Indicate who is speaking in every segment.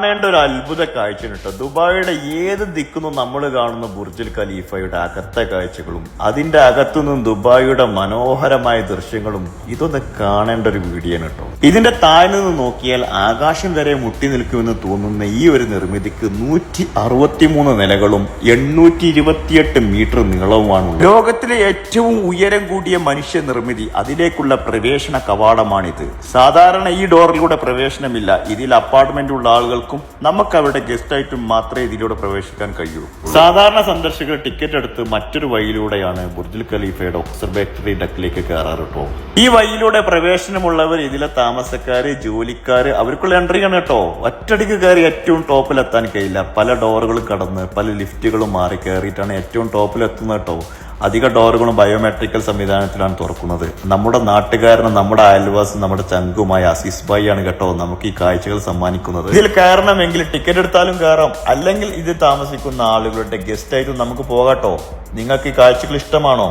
Speaker 1: കാണേണ്ട ഒരു അത്ഭുത കാഴ്ച കേട്ടോ. ദുബായിയുടെ ഏത് ദിക്കുന്നു നമ്മൾ കാണുന്ന ബുർജുൽ ഖലീഫയുടെ അകത്തെ കാഴ്ചകളും അതിന്റെ അകത്തുനിന്നും ദുബായിയുടെ മനോഹരമായ ദൃശ്യങ്ങളും ഇതൊന്ന് കാണേണ്ട ഒരു വീഡിയോ കേട്ടോ. ഇതിന്റെ താഴെ നിന്ന് നോക്കിയാൽ ആകാശം വരെ മുട്ടി നിൽക്കുമെന്ന് തോന്നുന്ന ഈ ഒരു നിർമ്മിതിക്ക് നൂറ്റി അറുപത്തിമൂന്ന് നിലകളും എണ്ണൂറ്റി ഇരുപത്തിയെട്ട് മീറ്റർ നീളവുമാണ് ലോകത്തിലെ ഏറ്റവും ഉയരം കൂടിയ മനുഷ്യ നിർമ്മിതി അതിലേക്കുള്ള പ്രവേശന കവാടമാണിത്. സാധാരണ ഈ ഡോറിലൂടെ പ്രവേശനമില്ല. ഇതിൽ അപ്പാർട്ട്മെന്റ് ഉള്ള ആളുകൾക്കും നമുക്ക് അവരുടെ ഗസ്റ്റ് ആയിട്ടും മാത്രമേ ഇതിലൂടെ പ്രവേശിക്കാൻ കഴിയൂ. സാധാരണ സന്ദർശകർ ടിക്കറ്റ് എടുത്ത് മറ്റൊരു വഴിയിലൂടെയാണ് ബുർജുൽ ഖലീഫയുടെ ഒബ്സർവേറ്ററി ഡക്കിലേക്ക് കയറാറ് കേട്ടോ ഈ വഴിയിലൂടെ പ്രവേശനമുള്ളവർ ഇതിലെ താമസക്കാര് ജോലിക്കാര് അവർക്കുള്ള എൻട്രി ആണ് കേട്ടോ ഒറ്റടിക്ക് കയറി ഏറ്റവും ടോപ്പിൽ എത്താൻ കഴിയില്ല. പല ഡോറുകളും കടന്ന് പല ലിഫ്റ്റുകളും മാറി കയറിയിട്ടാണ് ഏറ്റവും ടോപ്പിൽ എത്തുന്നത് കേട്ടോ അധിക ഡോറുകളും ബയോമെട്രിക്കൽ സംവിധാനത്തിലാണ് തുറക്കുന്നത്. നമ്മുടെ നാട്ടുകാരനും നമ്മുടെ അയൽവാസും നമ്മുടെ ചങ്കുമായ അസീസ് ഭായി ആണ് കേട്ടോ നമുക്ക് ഈ കാഴ്ചകൾ സമ്മാനിക്കുന്നത്. ഇതിൽ കയറണമെങ്കിൽ ടിക്കറ്റ് എടുത്താലും കയറാം. അല്ലെങ്കിൽ ഇത് താമസിക്കുന്ന ആളുകളുടെ ഗസ്റ്റ് ആയിട്ട് നമുക്ക് പോകാട്ടോ നിങ്ങൾക്ക് ഈ കാഴ്ചകൾ ഇഷ്ടമാണോ?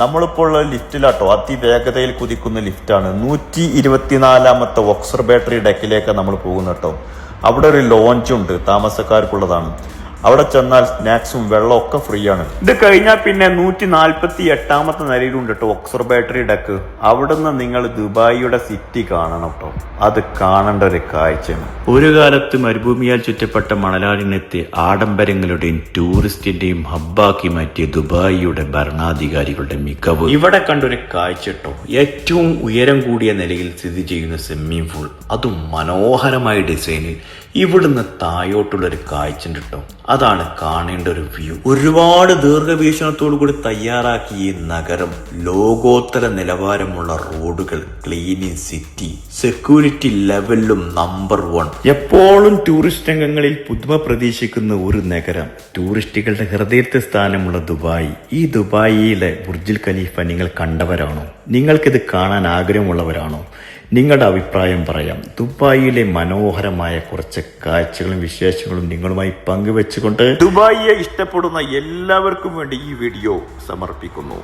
Speaker 1: നമ്മളിപ്പോൾ ഉള്ള ലിഫ്റ്റിലാട്ടോ അതിവേഗതയിൽ കുതിക്കുന്ന ലിഫ്റ്റാണ് നൂറ്റി ഇരുപത്തിനാലാമത്തെ ഓക്സർ ബാറ്ററി ഡെക്കിലേക്ക് നമ്മൾ പോകുന്ന കേട്ടോ. അവിടെ ഒരു ലോഞ്ച് ഉണ്ട് താമസക്കാർക്കുള്ളതാണ്. അവിടെ ചെന്നാൽ സ്നാക്സും വെള്ളവും ഒക്കെ ഫ്രീ ആണ് ഇത് കഴിഞ്ഞാൽ പിന്നെ നൂറ്റി നാൽപ്പത്തി എട്ടാമത്തെ നിലയിലുണ്ട് കേട്ടോ ഒക്സർ ബാറ്ററി ഡെക്ക് അവിടുന്ന് നിങ്ങൾ ദുബായിയുടെ സിറ്റി കാണണം കേട്ടോ അത് കാണേണ്ട ഒരു കാഴ്ചയാണ്.
Speaker 2: ഒരു കാലത്ത് മരുഭൂമിയാൽ ചുറ്റപ്പെട്ട മണലാടിനെത്തി ആഡംബരങ്ങളുടെയും ടൂറിസ്റ്റിന്റെയും ഹബ്ബാക്കി മാറ്റിയ ദുബായിയുടെ ഭരണാധികാരികളുടെ മികവ്. ഇവിടെ കണ്ടൊരു കാഴ്ച കേട്ടോ ഏറ്റവും ഉയരം കൂടിയ നിലയിൽ സ്ഥിതി ചെയ്യുന്ന സ്വിമ്മിംഗ് പൂൾ അതും മനോഹരമായ ഡിസൈനിൽ ഇവിടുന്ന് താഴോട്ടുള്ളൊരു കാഴ്ച ഉണ്ട് കേട്ടോ അതാണ് കാണേണ്ട ഒരു വ്യൂ. ഒരുപാട് ദീർഘവീക്ഷണത്തോടു കൂടി തയ്യാറാക്കിയ ഈ നഗരം ലോകോത്തര നിലവാരമുള്ള റോഡുകൾ ക്ലീനിങ് സിറ്റി സെക്യൂരിറ്റി ലെവലും നമ്പർ വൺ. എപ്പോഴും ടൂറിസ്റ്റ് രംഗങ്ങളിൽ പുതുമ പ്രതീക്ഷിക്കുന്ന ഒരു നഗരം. ടൂറിസ്റ്റുകളുടെ ഹൃദയത്തെ സ്ഥാനമുള്ള ദുബായ്. ഈ ദുബായിയിലെ ബുർജിൽ ഖലീഫ നിങ്ങൾ കണ്ടവരാണോ? നിങ്ങൾക്കിത് കാണാൻ ആഗ്രഹമുള്ളവരാണോ? നിങ്ങളുടെ അഭിപ്രായം പറയാം. ദുബായിയിലെ മനോഹരമായ കുറച്ച് കാഴ്ചകളും വിശേഷങ്ങളും നിങ്ങളുമായി പങ്കുവെച്ചുകൊണ്ട്
Speaker 1: ദുബായിയെ ഇഷ്ടപ്പെടുന്ന എല്ലാവർക്കും വേണ്ടി ഈ വീഡിയോ സമർപ്പിക്കുന്നു.